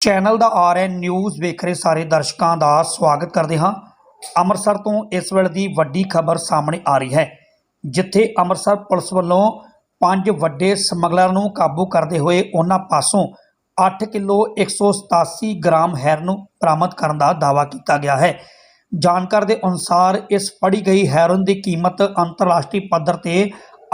Channel ਦਾ RN news ਵੇਖ ਰਹੇ ਸਾਰੇ ਦਰਸ਼ਕਾਂ ਦਾ ਸਵਾਗਤ ਕਰਦੇ ਹਾਂ। ਅੰਮ੍ਰਿਤਸਰ ਤੋਂ ਇਸ ਵੇਲੇ ਦੀ ਵੱਡੀ ਖਬਰ ਸਾਹਮਣੇ ਆ ਰਹੀ ਹੈ, ਜਿੱਥੇ ਅੰਮ੍ਰਿਤਸਰ ਪੁਲਿਸ ਵੱਲੋਂ ਪੰਜ ਵੱਡੇ ਸਮਗਲਰਾਂ ਨੂੰ ਕਾਬੂ ਕਰਦੇ ਹੋਏ ਉਹਨਾਂ ਪਾਸੋਂ 8 ਕਿਲੋ 187 ਗ੍ਰਾਮ ਹੈਰਨ ਬਰਾਮਦ ਕਰਨ ਦਾ ਦਾਅਵਾ ਕੀਤਾ ਗਿਆ ਹੈ। ਜਾਣਕਾਰ ਦੇ ਅਨੁਸਾਰ ਇਸ ਫੜੀ ਗਈ ਹੈਰਨ ਦੀ ਕੀਮਤ ਅੰਤਰਰਾਸ਼ਟਰੀ ਪੱਧਰ ਤੇ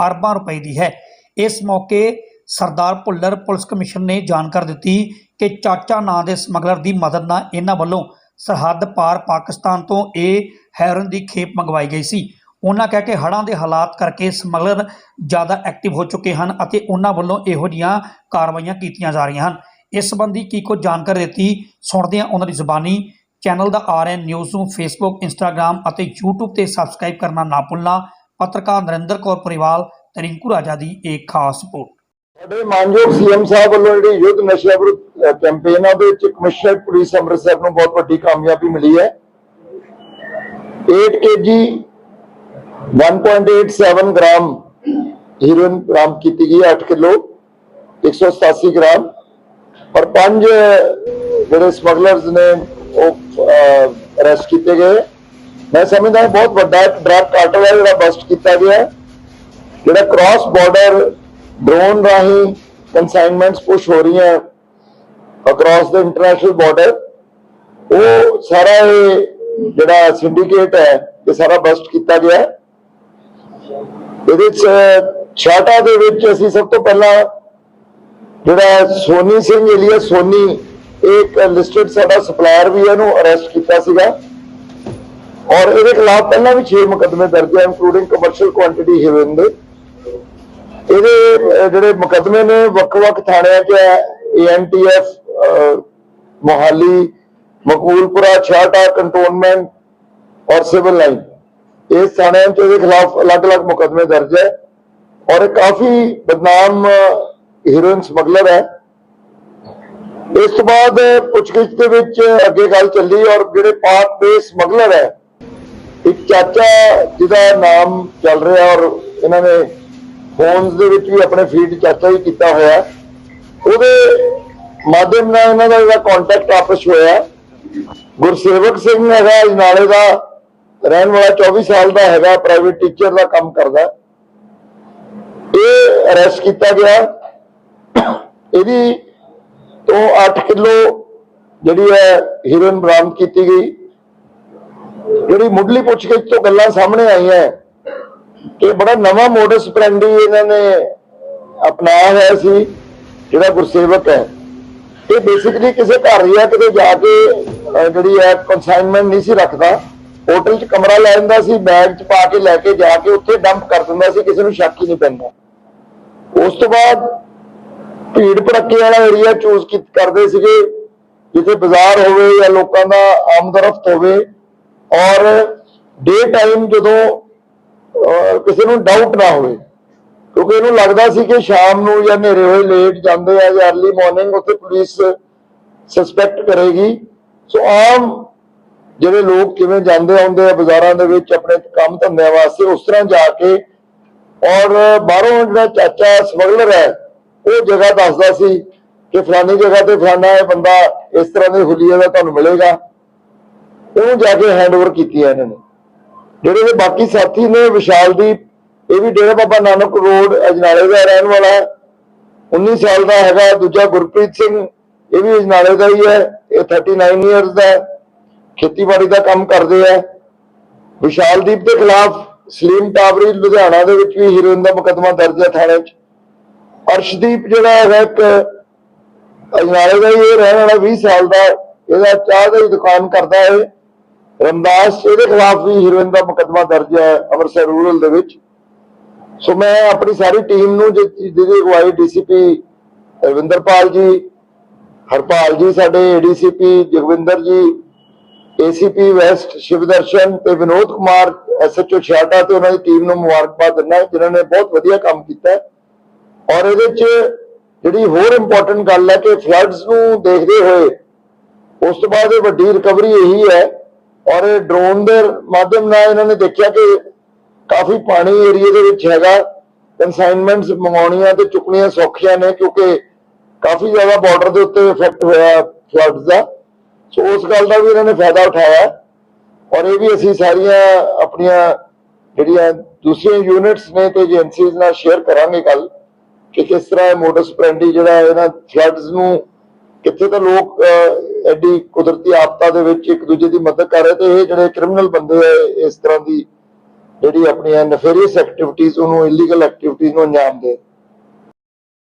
ਅਰਬਾਂ ਰੁਪਏ ਦੀ ਹੈ। ਇਸ ਮੌਕੇ ਸਰਦਾਰ ਭੁੱਲਰ ਪੁਲਿਸ ਕਮਿਸ਼ਨ ਨੇ ਜਾਣਕਾਰੀ ਦਿੱਤੀ ਕਿ ਚਾਚਾ ਨਾਂ ਦੇ ਸਮਗਲਰ ਦੀ ਮਦਦ ਨਾਲ ਇਹਨਾਂ ਵੱਲੋਂ ਸਰਹੱਦ ਪਾਰ ਪਾਕਿਸਤਾਨ ਤੋਂ ਇਹ ਹੈਰਨ ਦੀ ਖੇਪ ਮੰਗਵਾਈ ਗਈ ਸੀ। ਉਹਨਾਂ ਕਹਿ ਕੇ ਹੜ੍ਹਾਂ ਦੇ ਹਾਲਾਤ ਕਰਕੇ ਸਮਗਲਰ ਜ਼ਿਆਦਾ ਐਕਟਿਵ ਹੋ ਚੁੱਕੇ ਹਨ ਅਤੇ ਉਹਨਾਂ ਵੱਲੋਂ ਇਹੋ ਜਿਹੀਆਂ ਕਾਰਵਾਈਆਂ ਕੀਤੀਆਂ ਜਾ ਰਹੀਆਂ ਹਨ। ਇਸ ਸੰਬੰਧੀ ਕੀ ਕੁਝ ਜਾਣਕਾਰੀ ਦਿੱਤੀ ਸੁਣਦੇ ਹਾਂ ਉਹਨਾਂ ਦੀ ਜ਼ੁਬਾਨੀ ਚੈਨਲ ਦਾ ਆਰਐਨ ਨਿਊਜ਼ ਨੂੰ ਫੇਸਬੁੱਕ ਇੰਸਟਾਗ੍ਰam ਅਤੇ YouTube ਤੇ ਸਬਸਕ੍ਰਾਈਬ ਕਰਨਾ ਨਾ ਭੁੱਲਣਾ। ਪੱਤਰਕਾਰ ਨਰਿੰਦਰ ਕੌਰ ਪਰਿਵਾਲ ਤੇ ਰਿੰਕੂ ਰਾਜਾ ਦੀ ਇੱਕ ਖਾਸ ਰਿਪੋਰਟ। ਸਾਡੇ ਮਾਨਯੋਗ ਸੀਐਮ ਸਾਹਿਬ ਵੱਲੋਂ ਜਿਹੜੀ ਯੁੱਧ ਨਸ਼ਾ ਵਿਰੁੱਧ ਕੈਂਪੇਨ ਆ, ਉਹਦੇ ਵਿੱਚ ਕਮਿਸ਼ਨਰ ਪੁਲਿਸ ਅੰਮ੍ਰਿਤਸਰ ਨੂੰ ਬਹੁਤ ਵੱਡੀ ਕਾਮਯਾਬੀ ਮਿਲੀ ਹੈ। 8 ਕੇਜੀ 1.87 ਗ੍ਰਾਮ ਹੀਰੋਇਨ ਬਰਾਮਦ ਕੀਤੀ ਗਈ 8 ਕਿਲੋ 187 ਗ੍ਰਾਮ। ਔਰ ਪੰਜ ਜਿਹੜੇ ਸਮਗਲਰਸ ਨੇ, ਉਹ ਅਰੈਸਟ ਕੀਤੇ ਗਏ। ਮੈਂ ਸਮਝਦਾ ਬਹੁਤ ਵੱਡਾ ਡਰੱਗ ਕਾਰਟਲ ਹੈ, ਜਿਹੜਾ ਬਸਟ ਕੀਤਾ ਗਿਆ ਜਿਹੜਾ ਕ੍ਰਾਸ ਬਾਰਡਰ ਡਰੋਨ ਰਾਹੀਂ ਕਨਸਾਈਨਮੈਂਟਸ ਪੁਸ਼ ਹੋ ਰਹੀਆਂ ਅਕ੍ਰਾਸ ਦ ਇੰਟਰਨੈਸ਼ਨਲ ਬਾਰਡਰ ਉਹ ਸਾਰਾ ਇਹ ਜਿਹੜਾ ਸਿੰਡੀਕੇਟ ਹੈ, ਇਹ ਸਾਰਾ ਬਸਟ ਕੀਤਾ ਗਿਆ। ਇਹਦੇ ਚ ਛਾਟਾ ਦੇ ਵਿੱਚ ਅਸੀਂ ਸਭ ਤੋਂ ਪਹਿਲਾਂ ਜਿਹੜਾ ਸੋਨੀ ਸਿੰਘ ਏਲੀਆ ਸੋਨੀ ਇੱਕ ਲਿਸਟਡ ਸਾਡਾ ਸਪਲਾਇਰ ਵੀ ਇਹਨੂੰ ਅਰੈਸਟ ਕੀਤਾ ਸੀਗਾ। ਔਰ ਇਹਦੇ ਖਿਲਾਫ ਪਹਿਲਾਂ ਵੀ 6 ਮੁਕੱਦਮੇ ਦਰਜ ਹੈ ਇਨਕਲੂਡਿੰਗ ਕਮਰਸ਼ੀਅਲ ਕੁਆਂਟੀਟੀ ਹੀਰੋਇਨ ਦੇ। ਇਹਦੇ ਜਿਹੜੇ ਮੁਕੱਦਮੇ ਨੇ, ਵੱਖ-ਵੱਖ ਥਾਣਿਆਂ 'ਚ ਹੈ ਏਐਨਟੀਐਫ ਮੋਹਾਲੀ ਮਕਬੂਲਪੁਰਾ ਛਾਟਾ ਕੰਟੋਨਮੈਂਟ ਔਰ ਸਿਵਲ ਲਾਈਨ ਇਸ ਥਾਣਿਆਂ 'ਚ ਇਹਦੇ ਖਿਲਾਫ ਅਲੱਗ-ਅਲੱਗ ਮੁਕੱਦਮੇ ਦਰਜ ਹੈ ਔਰ ਕਾਫੀ ਬਦਨਾਮ ਹੀਰੋਇਨ ਸਮਗਲਰ ਹੈ। ਇਸ ਤੋਂ ਬਾਅਦ ਪੁੱਛਗਿੱਛ ਦੇ ਵਿੱਚ ਅੱਗੇ ਗੱਲ ਚੱਲੀ ਔਰ ਜਿਹੜੇ ਪਾਕ ਦੇ ਸਮਗਲਰ ਹੈ, ਇੱਕ ਚਾਚਾ ਜਿਹਦਾ ਨਾਮ ਚੱਲ ਰਿਹਾ ਔਰ ਇਹਨਾਂ ਨੇ ਫੋਨਸ ਦੇ ਵਿੱਚ ਵੀ ਆਪਣੇ ਫੀਡ ਚਾਚਾ ਹੀ ਕੀਤਾ ਹੋਇਆ ਉਹਦੇ ਮਾਧਿਅਮ ਨਾਲ ਇਹਨਾਂ ਦਾ ਜਿਹੜਾ ਕੰਟੈਕਟ ਆਪਸ ਹੋਇਆ ਗੁਰਸੇਵਕ ਸਿੰਘ ਹੈਗਾ ਅਜਨਾਲੇ ਦਾ, ਰਹਿਣ ਵਾਲਾ 24 ਸਾਲ ਦਾ ਹੈਗਾ ਪ੍ਰਾਈਵੇਟ ਟੀਚਰ ਦਾ ਕੰਮ ਕਰਦਾ ਇਹ ਅਰੈਸਟ ਕੀਤਾ ਗਿਆ ਇਹਦੀ ਤੋਂ 8 ਕਿਲੋ ਜਿਹੜੀ ਹੈ ਹੀਰੋਇਨ ਬਰਾਮਦ ਕੀਤੀ ਗਈ। ਜਿਹੜੀ ਮੁੱਢਲੀ ਪੁੱਛਗਿੱਛ ਤੋਂ ਗੱਲਾਂ ਸਾਹਮਣੇ ਆਈਆਂ ਕਿ ਬੜਾ ਨਵਾਂ ਮੋਡਸ ਪ੍ਰੈਂਡੀ ਇਹਨਾਂ ਨੇ ਅਪਣਾਇਆ ਹੋਇਆ ਸੀ, ਜਿਹੜਾ ਗੁਰਸੇਵਕ ਹੈ। ਇਹ ਬੇਸਿਕਲੀ ਕਿਸੇ ਘਰ ਜਾਂ ਕਿਤੇ ਜਾ ਕੇ ਜਿਹੜੀ ਹੈ ਕਨਸਾਈਨਮੈਂਟ ਨਹੀਂ ਸੀ ਰੱਖਦਾ। ਹੋਟਲ 'ਚ ਕਮਰਾ ਲੈ ਜਾਂਦਾ ਸੀ ਬੈਗ 'ਚ ਪਾ ਕੇ ਲੈ ਕੇ ਜਾ ਕੇ ਉੱਥੇ ਡੰਪ ਕਰ ਦਿੰਦਾ ਸੀ, ਕਿਸੇ ਨੂੰ ਸ਼ੱਕ ਹੀ ਨਹੀਂ ਪੈਂਦਾ। ਉਸ ਤੋਂ ਬਾਅਦ ਭੀੜ ਭੜੱਕੇ ਵਾਲਾ ਏਰੀਆ ਚੂਜ਼ ਕਰਦੇ ਸੀਗੇ, ਜਿੱਥੇ ਬਾਜ਼ਾਰ ਹੋਵੇ ਜਾਂ ਲੋਕਾਂ ਦਾ ਆਮਦਰਫਤ ਹੋਵੇ। ਔਰ ਡੇ ਟਾਈਮ ਜਦੋਂ ਕਿਸੇ ਨੂੰ ਡਾਊਟ ਨਾ ਹੋਵੇ। ਕਿਉਂਕਿ ਇਹਨੂੰ ਲੱਗਦਾ ਸੀ ਕਿ ਸ਼ਾਮ ਨੂੰ ਜਾਂ ਹਨੇਰੇ ਹੋਏ ਲੇਟ ਜਾਂਦੇ ਆ ਜਾਂ ਅਰਲੀ ਮਾਰਨਿੰਗ ਉੱਥੇ ਪੁਲਿਸ ਸਸਪੈਕਟ ਕਰੇਗੀ। ਸੋ ਆਮ ਜਿਹੜੇ ਲੋਕ ਕਿਵੇਂ ਜਾਂਦੇ ਆਉਂਦੇ ਆ ਬਾਜ਼ਾਰਾਂ ਦੇ ਵਿੱਚ ਆਪਣੇ ਕੰਮ ਧੰਦਿਆਂ ਵਾਸਤੇ, ਉਸ ਤਰ੍ਹਾਂ ਜਾ ਕੇ ਔਰ ਬਾਹਰੋਂ ਜਿਹੜਾ ਚਾਚਾ ਸਮਗਲਰ ਹੈ, ਉਹ ਜਗ੍ਹਾ ਦੱਸਦਾ ਸੀ ਕਿ ਫਲਾਨੀ ਜਗ੍ਹਾ ਤੇ ਫਲਾਨਾ ਇਹ ਬੰਦਾ ਇਸ ਤਰ੍ਹਾਂ ਦੇ ਹੁਲੀਏ ਦਾ ਤੁਹਾਨੂੰ ਮਿਲੇਗਾ। ਉਹਨੂੰ ਜਾ ਕੇ ਹੈਂਡਓਵਰ ਕੀਤੀ ਹੈ ਇਹਨਾਂ ਨੇ। ਜਿਹੜੇ ਇਹਦੇ ਬਾਕੀ ਸਾਥੀ ਨੇ ਵਿਸ਼ਾਲਦੀਪ ਇਹ ਵੀ ਡੇਰਾ ਬਾਬਾ ਨਾਨਕ ਰੋਡ, ਅਜਨਾਲੇ ਦਾ ਰਹਿਣ ਵਾਲਾ ਹੈ। 19 ਸਾਲ ਦਾ ਹੈਗਾ, ਦੂਜਾ ਗੁਰਪ੍ਰੀਤ ਸਿੰਘ, ਇਹ ਵੀ ਅਜਨਾਲੇ ਦਾ ਹੀ ਹੈ, ਇਹ 39 ਇਅਰਸ ਦਾ ਖੇਤੀਬਾੜੀ ਦਾ ਕੰਮ ਕਰਦੇ ਆ। ਵਿਸ਼ਾਲਦੀਪ ਦੇ ਖਿਲਾਫ ਸਲੀਮ ਟਾਵਰੀ, ਲੁਧਿਆਣਾ ਦੇ ਵਿੱਚ ਵੀ ਹੀਰੋਇਨ ਦਾ ਮੁਕੱਦਮਾ ਦਰਜ ਹੈ ਥਾਣੇ 'ਚ। ਅਰਸ਼ਦੀਪ ਜਿਹੜਾ ਹੈਗਾ ਇੱਕ ਅਜਨਾਲੇ ਦਾ ਹੀ ਰਹਿਣ ਵਾਲਾ 20 ਸਾਲ ਦਾ, ਇਹਦਾ ਚਾਹ ਦੀ ਦੁਕਾਨ ਕਰਦਾ ਹੈ। ਰਮਦਾਸ ਇਹਦੇ ਖਿਲਾਫ ਵੀ ਹੀਰੋਇਨ ਦਾ ਮੁਕੱਦਮਾ ਦਰਜ ਹੈ ਅੰਮ੍ਰਿਤਸਰ ਰੂਰਲ ਦੇ ਵਿੱਚ। ਸੋ ਮੈਂ ਆਪਣੀ ਸਾਰੀ ਟੀਮ ਨੂੰ ਜਿਹਦੀ ਅਗਵਾਈ ਡੀਸੀਪੀ ਰਵਿੰਦਰਪਾਲ ਜੀ, ਹਰਪਾਲ ਜੀ, ਸਾਡੇ ਏਡੀਸੀਪੀ ਜਗਵਿੰਦਰ ਜੀ ਏਸੀਪੀ ਵੈਸਟ ਸ਼ਿਵਦਰਸ਼ਨ ਤੇ ਵਿਨੋਦ ਕੁਮਾਰ ਐਸਐਚਓ ਛਾਟਾ ਤੇ ਉਹਨਾਂ ਦੀ ਟੀਮ ਨੂੰ ਮੁਬਾਰਕਬਾਦ ਦਿੰਦਾ ਜਿਨ੍ਹਾਂ ਨੇ ਬਹੁਤ ਵਧੀਆ ਕੰਮ ਕੀਤਾ ਔਰ ਇਹਦੇ ਵਿੱਚ ਜਿਹੜੀ ਹੋਰ ਇੰਪੋਰਟੈਂਟ ਗੱਲ ਹੈ ਕਿ ਫਲੱਡਸ ਨੂੰ ਦੇਖਦੇ ਹੋਏ, ਉਸ ਤੋਂ ਬਾਅਦ ਇਹ ਵੱਡੀ ਰਿਕਵਰੀ ਇਹੀ ਹੈ ਔਰ ਇਹ ਡਰੋਨ ਦੇ ਮਾਧਿਅਮ ਨਾਲ ਇਹਨਾਂ ਨੇ ਦੇਖਿਆ ਕਿ ਕਾਫੀ ਪਾਣੀ ਏਰੀਆ ਦੇ ਵਿੱਚ ਹੈਗਾ। ਕਨਸਾਈਨਮੈਂਟਸ ਮੰਗਾਉਣੀਆਂ ਤੇ ਚੁੱਕਣੀਆਂ ਸੌਖੀਆਂ ਨੇ ਕਿਉਂਕਿ ਕਾਫੀ ਜ਼ਿਆਦਾ ਬਾਰਡਰ ਦੇ ਉੱਤੇ ਇਫੈਕਟ ਹੋਇਆ ਫਲੱਡਸ ਦਾ। ਸੋ ਉਸ ਗੱਲ ਦਾ ਵੀ ਇਹਨਾਂ ਨੇ ਫਾਇਦਾ ਉਠਾਇਆ। ਔਰ ਇਹ ਵੀ ਅਸੀਂ ਸਾਰੀਆਂ ਆਪਣੀਆਂ ਜਿਹੜੀਆਂ ਦੂਸਰੀਆਂ ਯੂਨਿਟਸ ਨੇ ਤੇ ਏਜੰਸੀਜ਼ ਨਾਲ ਸ਼ੇਅਰ ਕਰਾਂਗੇ ਕੱਲ ਕਿ ਕਿਸ ਤਰ੍ਹਾਂ ਇਹ ਮੋਡਸ ਪ੍ਰੈਂਡੀ ਜਿਹੜਾ ਇਹਨਾਂ ਫਲੱਡਸ ਨੂੰ ਕਿੱਥੇ ਤਾਂ ਲੋਕ ਐਡੀ ਕੁਦਰਤੀ ਆਫਤਾਂ ਦੇ ਵਿੱਚ ਇੱਕ ਦੂਜੇ ਦੀ ਮਦਦ ਕਰ ਰਹੇ ਤੇ ਇਹ ਜਿਹੜੇ ਕ੍ਰਿਮੀਨਲ ਬੰਦੇ ਆ ਇਸ ਤਰ੍ਹਾਂ ਦੀ ਜਿਹੜੀ ਆਪਣੀਆਂ ਨਫੇਰੀਅਸ ਐਕਟੀਵਿਟੀਜ਼ ਉਹਨੂੰ ਇਲੀਗਲ ਐਕਟੀਵਿਟੀਜ਼ ਨੂੰ ਅੰਜਾਮ ਦੇ